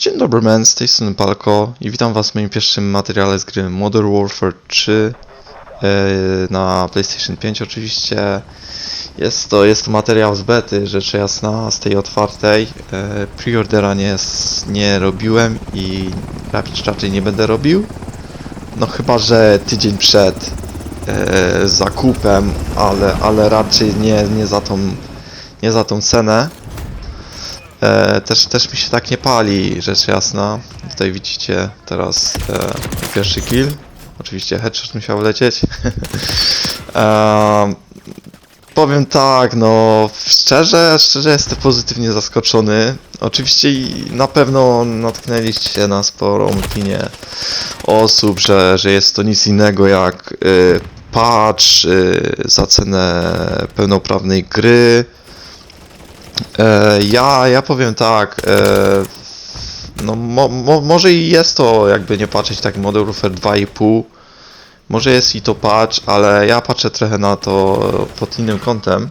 Dzień dobry men, z tej strony Palko i witam was w moim pierwszym materiale z gry Modern Warfare 3 e, na PlayStation 5 oczywiście. Jest to, jest to materiał z bety, rzecz jasna, z tej otwartej. E, Preordera nie, nie robiłem i raczej raczej nie będę robił. No chyba, że tydzień przed e, zakupem, ale, ale raczej nie, nie, za tą, nie za tą cenę. E, też, też mi się tak nie pali, rzecz jasna. Tutaj widzicie teraz e, pierwszy kill. Oczywiście headshot musiał lecieć. e, powiem tak, no szczerze, szczerze jestem pozytywnie zaskoczony. Oczywiście na pewno natknęliście na sporą opinię osób, że, że jest to nic innego jak y, patch y, za cenę pełnoprawnej gry. E, ja, ja powiem tak, e, no mo, mo, może i jest to, jakby nie patrzeć, tak Modern Warfare 2,5, może jest i to patch, ale ja patrzę trochę na to pod innym kątem.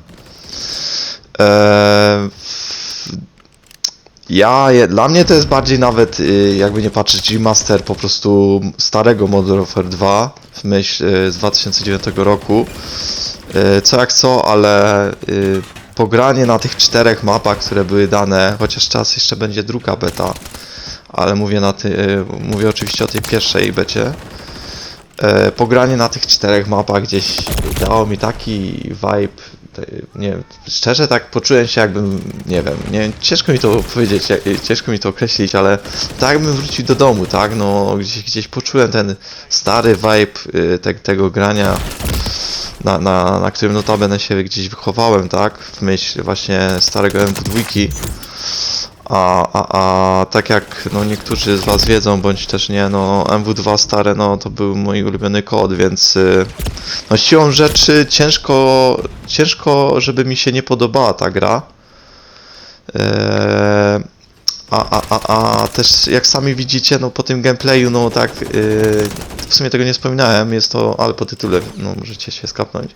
E, ja, dla mnie to jest bardziej nawet, y, jakby nie patrzeć, remaster po prostu starego Modern Warfare 2 w myśl y, z 2009 roku. Co jak co, ale y, pogranie na tych czterech mapach, które były dane, chociaż czas jeszcze będzie druga beta, ale mówię, na ty, y, mówię oczywiście o tej pierwszej becie. E, Pogranie na tych czterech mapach gdzieś dało mi taki vibe, nie szczerze tak poczułem się jakbym, nie wiem, nie, ciężko mi to powiedzieć, ciężko mi to określić, ale tak jakbym wrócił do domu, tak, no gdzieś, gdzieś poczułem ten stary vibe y, te, tego grania, na, na, na którym notabene się gdzieś wychowałem, tak, w myśl właśnie starego MW2. A, a, a tak jak no, niektórzy z Was wiedzą, bądź też nie, no MW2 stare, no to był mój ulubiony kod, więc y, no siłą rzeczy ciężko, ciężko, żeby mi się nie podobała ta gra. Eee, a, a, a, a też jak sami widzicie, no po tym gameplayu, no tak, yy, w sumie tego nie wspominałem, jest to, ale po tytule, no możecie się skapnąć.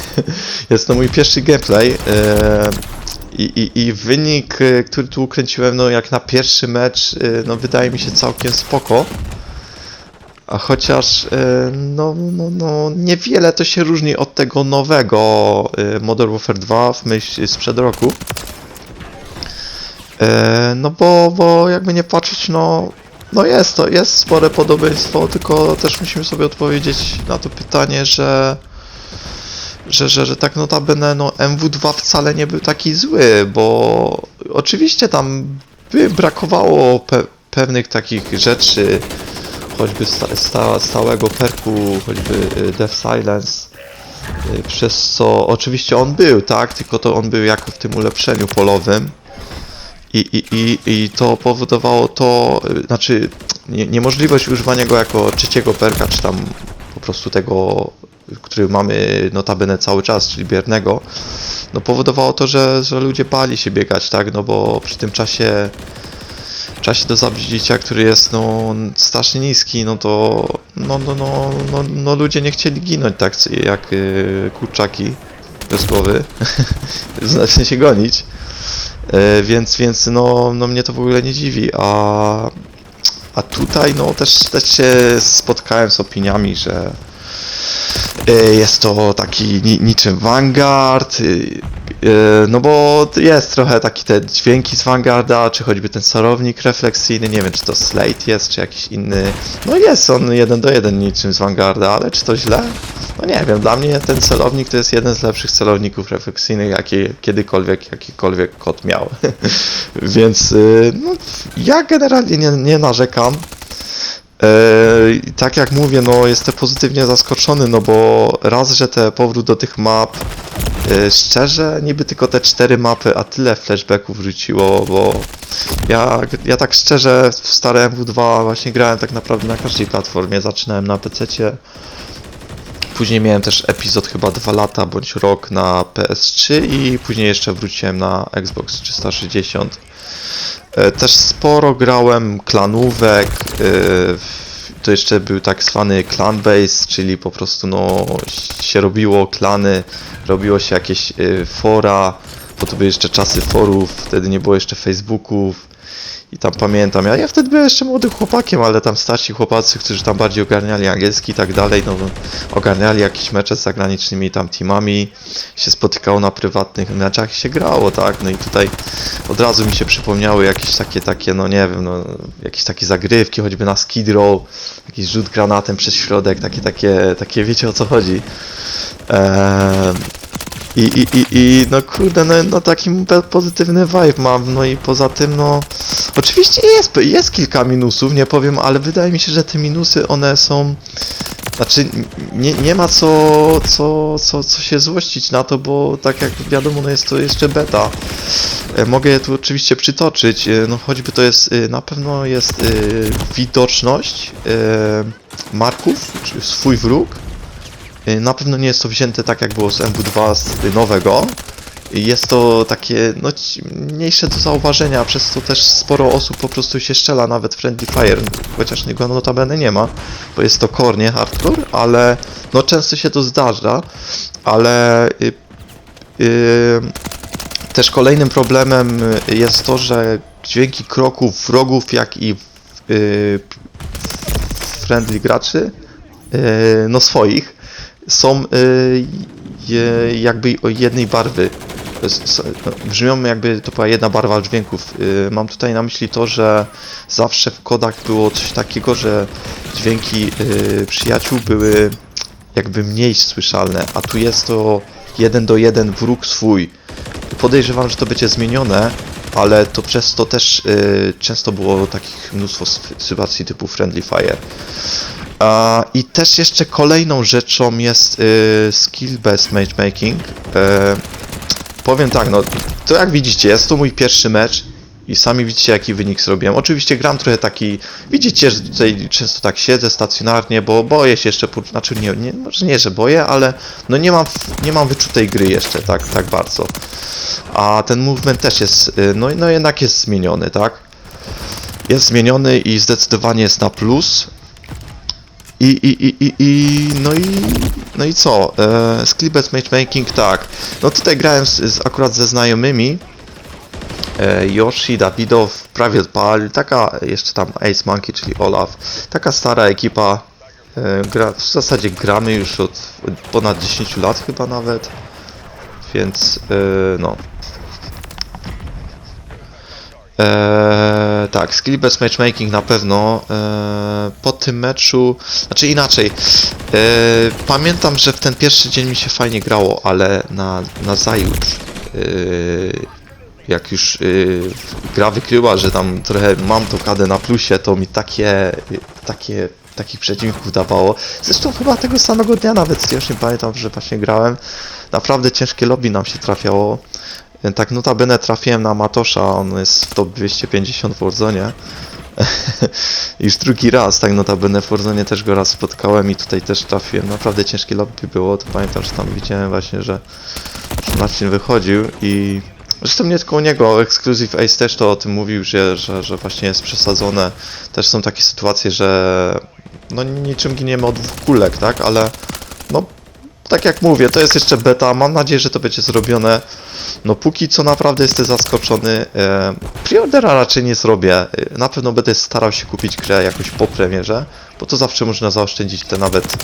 jest to mój pierwszy gameplay. Yy, i, i, I wynik, y, który tu ukręciłem, no jak na pierwszy mecz, y, no wydaje mi się całkiem spoko. A chociaż, no, no, no niewiele to się różni od tego nowego Modern Warfare 2 w myśl sprzed roku. E, No bo, bo jakby nie patrzeć, no, no jest to, jest spore podobieństwo, tylko też musimy sobie odpowiedzieć na to pytanie, że że, że, że tak notabene no MW2 wcale nie był taki zły, bo oczywiście tam by brakowało pe pewnych takich rzeczy, choćby sta sta stałego perku, choćby y, Death Silence, y, przez co oczywiście on był, tak, tylko to on był jako w tym ulepszeniu polowym i, i, i, i to powodowało to, y, znaczy nie, niemożliwość używania go jako trzeciego perka, czy tam po prostu tego, który mamy notabene cały czas, czyli biernego, no powodowało to, że, że ludzie bali się biegać, tak, no bo przy tym czasie czasie do zabicia, który jest no strasznie niski, no to no, no, no, no, no ludzie nie chcieli ginąć tak? Jak y, kurczaki bez głowy, w sensie gonić. E, więc, więc no, no mnie to w ogóle nie dziwi, a, a tutaj no też, też się spotkałem z opiniami, że e, jest to taki ni, niczym Vanguard, no bo jest trochę taki te dźwięki z Vanguarda, czy choćby ten celownik refleksyjny, nie wiem czy to Slate jest, czy jakiś inny, no jest on jeden do jeden niczym z Vanguarda, ale czy to źle? No nie wiem, dla mnie ten celownik to jest jeden z lepszych celowników refleksyjnych, jakie kiedykolwiek, jakikolwiek kod miał. Więc y, no, ja generalnie nie, nie narzekam. Eee, tak jak mówię, no jestem pozytywnie zaskoczony, no bo raz, że te powrót do tych map, e, szczerze, niby tylko te cztery mapy, a tyle flashbacków wróciło, bo ja, ja tak szczerze w stare MW2 właśnie grałem tak naprawdę na każdej platformie, zaczynałem na PC-cie, później miałem też epizod chyba 2 lata bądź rok na PS3 i później jeszcze wróciłem na Xbox 360. E, Też sporo grałem klanówek. To jeszcze był tak zwany clan base, czyli po prostu no się robiło klany, robiło się jakieś e, fora, bo to były jeszcze czasy forów, wtedy nie było jeszcze Facebooków. I tam pamiętam, ja, ja wtedy byłem jeszcze młodym chłopakiem, ale tam starsi chłopacy, którzy tam bardziej ogarniali angielski i tak dalej, no ogarniali jakieś mecze z zagranicznymi tam teamami, się spotykało na prywatnych meczach i się grało, tak? No i tutaj od razu mi się przypomniały jakieś takie, takie, no nie wiem, no jakieś takie zagrywki, choćby na skid row, jakiś rzut granatem przez środek, takie, takie, takie, wiecie o co chodzi. Eee, i, i, i, I no kurde, no, no taki pozytywny vibe mam, no i poza tym no oczywiście jest, jest kilka minusów, nie powiem, ale wydaje mi się, że te minusy one są znaczy nie, nie ma co, co, co, co się złościć na to, bo tak jak wiadomo, no jest to jeszcze beta. E, Mogę je tu oczywiście przytoczyć, e, no choćby to jest, e, na pewno jest widoczność marków, czy swój wróg, Na pewno nie jest to wzięte tak jak było z MW2 z nowego. Jest to takie no, mniejsze do zauważenia, przez to też sporo osób po prostu się strzela, nawet Friendly Fire, chociaż niego notabene nie ma, bo jest to core, hardcore, ale no często się to zdarza, ale y, y, też kolejnym problemem y, jest to, że dźwięki kroków wrogów, jak i y, friendly graczy, y, no swoich, są y, jakby jednej barwy. No, Brzmią jakby to była jedna barwa dźwięków. Y, Mam tutaj na myśli to, że zawsze w kodach było coś takiego, że dźwięki y, przyjaciół były jakby mniej słyszalne, a tu jest to jeden do jeden wróg swój. Podejrzewam, że to będzie zmienione, ale to przez to też y, często było takich mnóstwo sytuacji typu Friendly Fire. I też jeszcze kolejną rzeczą jest y, skill-based matchmaking. E, powiem tak, no to jak widzicie, jest to mój pierwszy mecz i sami widzicie jaki wynik zrobiłem. Oczywiście gram trochę taki, widzicie, że tutaj często tak siedzę stacjonarnie, bo boję się jeszcze, znaczy nie, nie, może nie, że boję, ale no nie mam, nie mam wyczutej gry jeszcze tak, tak bardzo. A ten movement też jest, y, no, no jednak jest zmieniony, tak? Jest zmieniony i zdecydowanie jest na plus. I, i, i, i, i no i no i co? E, Skillbest Matchmaking, tak. No tutaj grałem z, z, akurat ze znajomymi. E, Yoshi, Dawidow, prawie odpal, taka jeszcze tam Ace Monkey, czyli Olaf. Taka stara ekipa. E, gra, w zasadzie gramy już od ponad 10 lat chyba nawet. Więc e, no. Eee, tak, skill bez matchmaking na pewno. Eee, po tym meczu, znaczy inaczej. Eee, pamiętam, że w ten pierwszy dzień mi się fajnie grało, ale na, na zajutrz, eee, jak już eee, gra wykryła, że tam trochę mam tą kadę na plusie, to mi takie, takie takich przeciwników dawało. Zresztą chyba tego samego dnia nawet, już nie pamiętam, że właśnie grałem. Naprawdę ciężkie lobby nam się trafiało. Tak notabene trafiłem na Matosza, on jest w top 250 w Warzone. Już drugi raz, tak notabene w Warzone też go raz spotkałem i tutaj też trafiłem. Naprawdę ciężkie lobby było, to pamiętam, że tam widziałem właśnie, że, że Marcin wychodził i... Zresztą nie tylko u niego, Exclusive Ace też to o tym mówił, że, że, że właśnie jest przesadzone. Też są takie sytuacje, że no niczym giniemy od dwóch kulek, tak, ale tak jak mówię, to jest jeszcze beta, mam nadzieję, że to będzie zrobione. No póki co naprawdę jestem zaskoczony. E, Preordera raczej nie zrobię. E, Na pewno będę starał się kupić grę jakoś po premierze, bo to zawsze można zaoszczędzić te nawet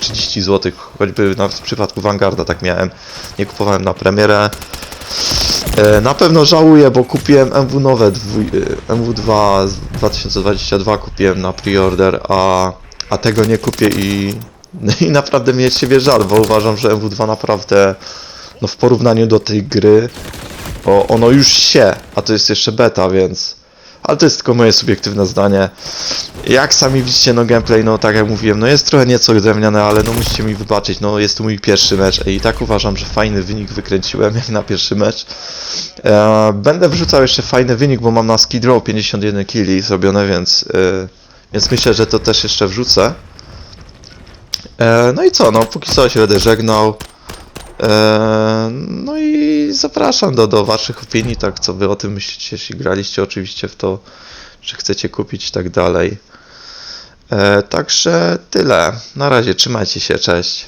30 zł, choćby w przypadku Vanguarda tak miałem. Nie kupowałem na premierę. E, Na pewno żałuję, bo kupiłem MW nowe, e, MW2 z 2022 kupiłem na preorder, a, a tego nie kupię i, i naprawdę mnie z siebie żal, bo uważam, że MW2 naprawdę no w porównaniu do tej gry o, ono już się, a to jest jeszcze beta, więc ale to jest tylko moje subiektywne zdanie. Jak sami widzicie, no gameplay, no tak jak mówiłem, no jest trochę nieco drewniane, ale no musicie mi wybaczyć, no jest to mój pierwszy mecz i tak uważam, że fajny wynik wykręciłem jak na pierwszy mecz. E, będę wrzucał jeszcze fajny wynik, bo mam na Skid Row 51 killi zrobione, więc, e, więc myślę, że to też jeszcze wrzucę. E, no i co, no póki co się będę żegnał. E, no i zapraszam do, do waszych opinii, tak co wy o tym myślicie, jeśli graliście oczywiście w to, czy chcecie kupić i tak dalej. E, także tyle. Na razie, trzymajcie się, cześć.